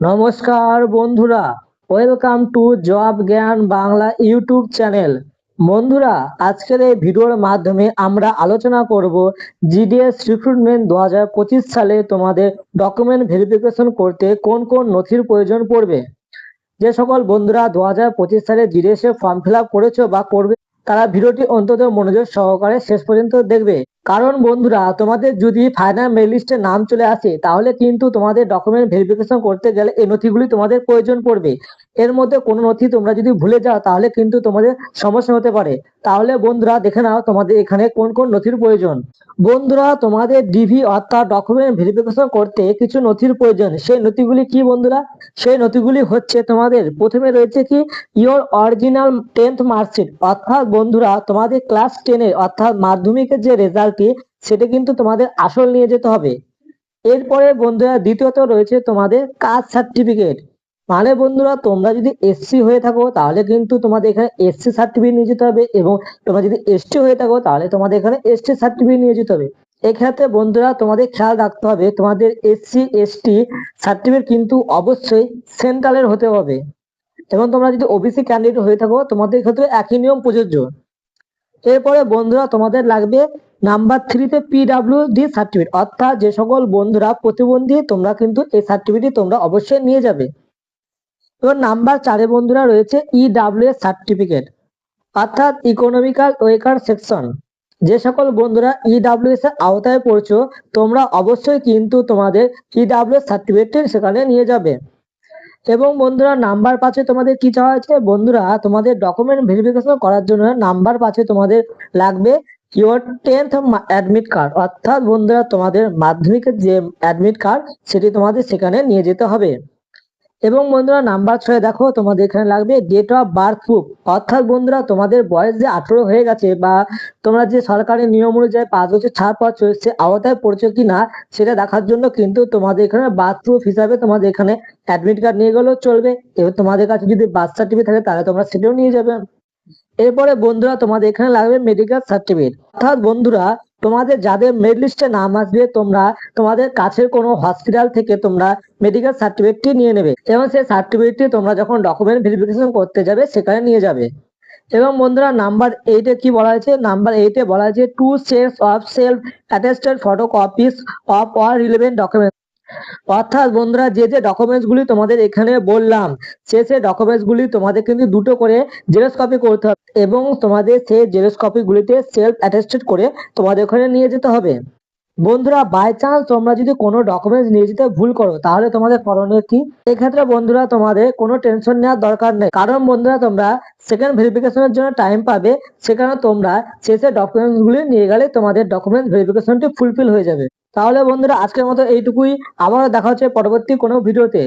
নমস্কার বন্ধুরা welcome to job জ্ঞান বাংলা ইউটিউব চ্যানেল বন্ধুরা, আজকের এই ভিডিওর মাধ্যমে আমরা আলোচনা করব জিডিএস রিক্রুটমেন্ট দু হাজার পঁচিশ সালে তোমাদের ডকুমেন্ট ভেরিফিকেশন করতে কোন কোন নথির প্রয়োজন পড়বে। যে সকল বন্ধুরা দু হাজার পঁচিশ সালে জিডিএস এর ফর্ম ফিল আপ করেছ বা করবে তারা ভিডিওটি অন্তত মনোযোগ সহকারে শেষ পর্যন্ত দেখবে। কারণ বন্ধুরা, তোমাদের যদি ফাইনাল মেল লিস্টে নাম চলে আসে, তাহলে কিন্তু তোমাদের ডকুমেন্ট ভেরিফিকেশন করতে গেলে এই নথিগুলি তোমাদের প্রয়োজন পড়বে। এর মধ্যে কোনো নথি তোমরা যদি ভুলে যাও, তাহলে কিন্তু তোমাদের সমস্যা হতে পারে। তাহলে বন্ধুরা দেখে নাও তোমাদের এখানে কোন কোন নথির প্রয়োজন। বন্ধুরা তোমাদের ডিভি অর্থাৎ ডকুমেন্ট ভেরিফিকেশন করতে কিছু নথির প্রয়োজন। সেই নথিগুলি কি বন্ধুরা? সেই নথিগুলি হচ্ছে তোমাদের প্রথমে রয়েছে কি ইওর অরিজিনাল টেন্থ মার্কশিট অর্থাৎ বন্ধুরা তোমাদের ক্লাস টেনের অর্থাৎ মাধ্যমিকের যে রেজাল্টটি সেটা কিন্তু তোমাদের আসল নিয়ে যেতে হবে। এরপরে বন্ধুরা দ্বিতীয়ত রয়েছে তোমাদের কাস্ট সার্টিফিকেট মানে বন্ধুরা তোমরা যদি এসসি হয়ে থাকো, তাহলে কিন্তু তোমাদের এখানে এসসি সার্টিফিকেট নিয়ে যেতে হবে এবং তোমরা যদি এসটি হয়ে থাকো, তাহলে তোমাদের এখানে এসটি সার্টিফিকেট নিয়ে যেতে হবে। এক্ষেত্রে বন্ধুরা তোমাদের খেয়াল রাখতে হবে, তোমাদের এসসি এসটি সার্টিফিকেট কিন্তু অবশ্যই সেন্ট্রালের হতে হবে। এবং তোমরা যদি ওবিসি ক্যান্ডিডেট হয়ে থাকো, তোমাদের ক্ষেত্রে একই নিয়ম প্রযোজ্য। এরপরে বন্ধুরা তোমাদের লাগবে নাম্বার থ্রিতে পিডাব্লিউ ডি সার্টিফিকেট অর্থাৎ যে সকল বন্ধুরা প্রতিবন্ধী, তোমরা কিন্তু এই সার্টিফিকেট তোমরা অবশ্যই নিয়ে যাবে। এবার নাম্বার চারে বন্ধুরা রয়েছে ইডাব্লিউ এস সার্টিফিকেট অর্থাৎ ইকোনমিক্যাল ওয়েকার সেকশন যে সকল বন্ধুরা ইডাব্লিউএস এর আওতায় পড়ছো, তোমরা অবশ্যই কিন্তু তোমাদের ইডাব্লিউএস সার্টিফিকেট সেখানে নিয়ে যাবে। এবং বন্ধুরা, নাম্বার পাঁচে তোমাদের কি চাওয়া আছে? বন্ধুরা, তোমাদের ডকুমেন্ট ভেরিফিকেশন করার জন্য নাম্বার পাঁচে তোমাদের লাগবে ইওর টেন্থ অ্যাডমিট কার্ড অর্থাৎ বন্ধুরা, তোমাদের মাধ্যমিকের যে অ্যাডমিট কার্ড সেটি তোমাদের সেখানে নিয়ে যেতে হবে। এবং বন্ধুরা নাম্বার ছয় দেখো, তোমাদের এখানে লাগবে ডেট অফ বার্থ প্রুফ অর্থাৎ বন্ধুরা, তোমাদের বয়স যে আঠেরো হয়ে গেছে বা তোমরা যে সরকারি নিয়ম অনুযায়ী পাঁচ বছর ছাড় পাচ্ছ সে আওতায় পড়ছো কি না সেটা দেখার জন্য কিন্তু তোমাদের এখানে বার্থ প্রুফ হিসাবে তোমাদের এখানে অ্যাডমিট কার্ড নিয়ে গেলেও চলবে। এবার তোমাদের কাছে যদি বার্থ সার্টিফিকেট থাকে, তাহলে তোমরা সেটাও নিয়ে যাবে। এরপরে বন্ধুরা, তোমাদের এখানে লাগবে মেডিকেল সার্টিফিকেট অর্থাৎ বন্ধুরা তোমাদের যাদের মেড লিস্টে নাম আসবে, তোমরা তোমাদের কাছের কোনো হসপিটাল থেকে তোমরা মেডিকেল সার্টিফিকেটটি নিয়ে নেবে। এবং সেই সার্টিফিকেটটি তোমরা যখন ডকুমেন্ট ভেরিফিকেশন করতে যাবে, সেখানে নিয়ে যাবে। এবং বন্ধুরা নাম্বার এইটে কি বলা হয়েছে? নাম্বার এইটে বলা হয়েছে two sets of self attested photocopies of all relevant document অর্থাৎ বন্ধুরা, যে যে ডকুমেন্টস গুলি তোমাদের এখানে বললাম, সে সে ডকুমেন্টস গুলি তোমাদের কিন্তু দুটো করে জেরক্স কপি করতে হবে এবং তোমাদের সেই জেরক্স কপি গুলিতে সেলফ অ্যাটেস্টেড করে তোমাদের ওখানে নিয়ে যেতে হবে। বন্ধুরা বাই চান্স তোমরা যদি কোনো ডকুমেন্টস নিয়ে যেতে ভুল করো, তাহলে তোমাদের করণীয় কি? এক্ষেত্রে বন্ধুরা, তোমাদের কোনো টেনশন নেওয়ার দরকার নেই। কারণ বন্ধুরা, তোমরা সেকেন্ড ভেরিফিকেশনের জন্য টাইম পাবে। সেখানে তোমরা শেষে ডকুমেন্টসগুলি নিয়ে গেলে তোমাদের ডকুমেন্ট ভেরিফিকেশনটি ফুলফিল হয়ে যাবে। তাহলে বন্ধুরা, আজকের মতো এইটুকুই। আবারও দেখা হচ্ছে পরবর্তী কোনো ভিডিওতে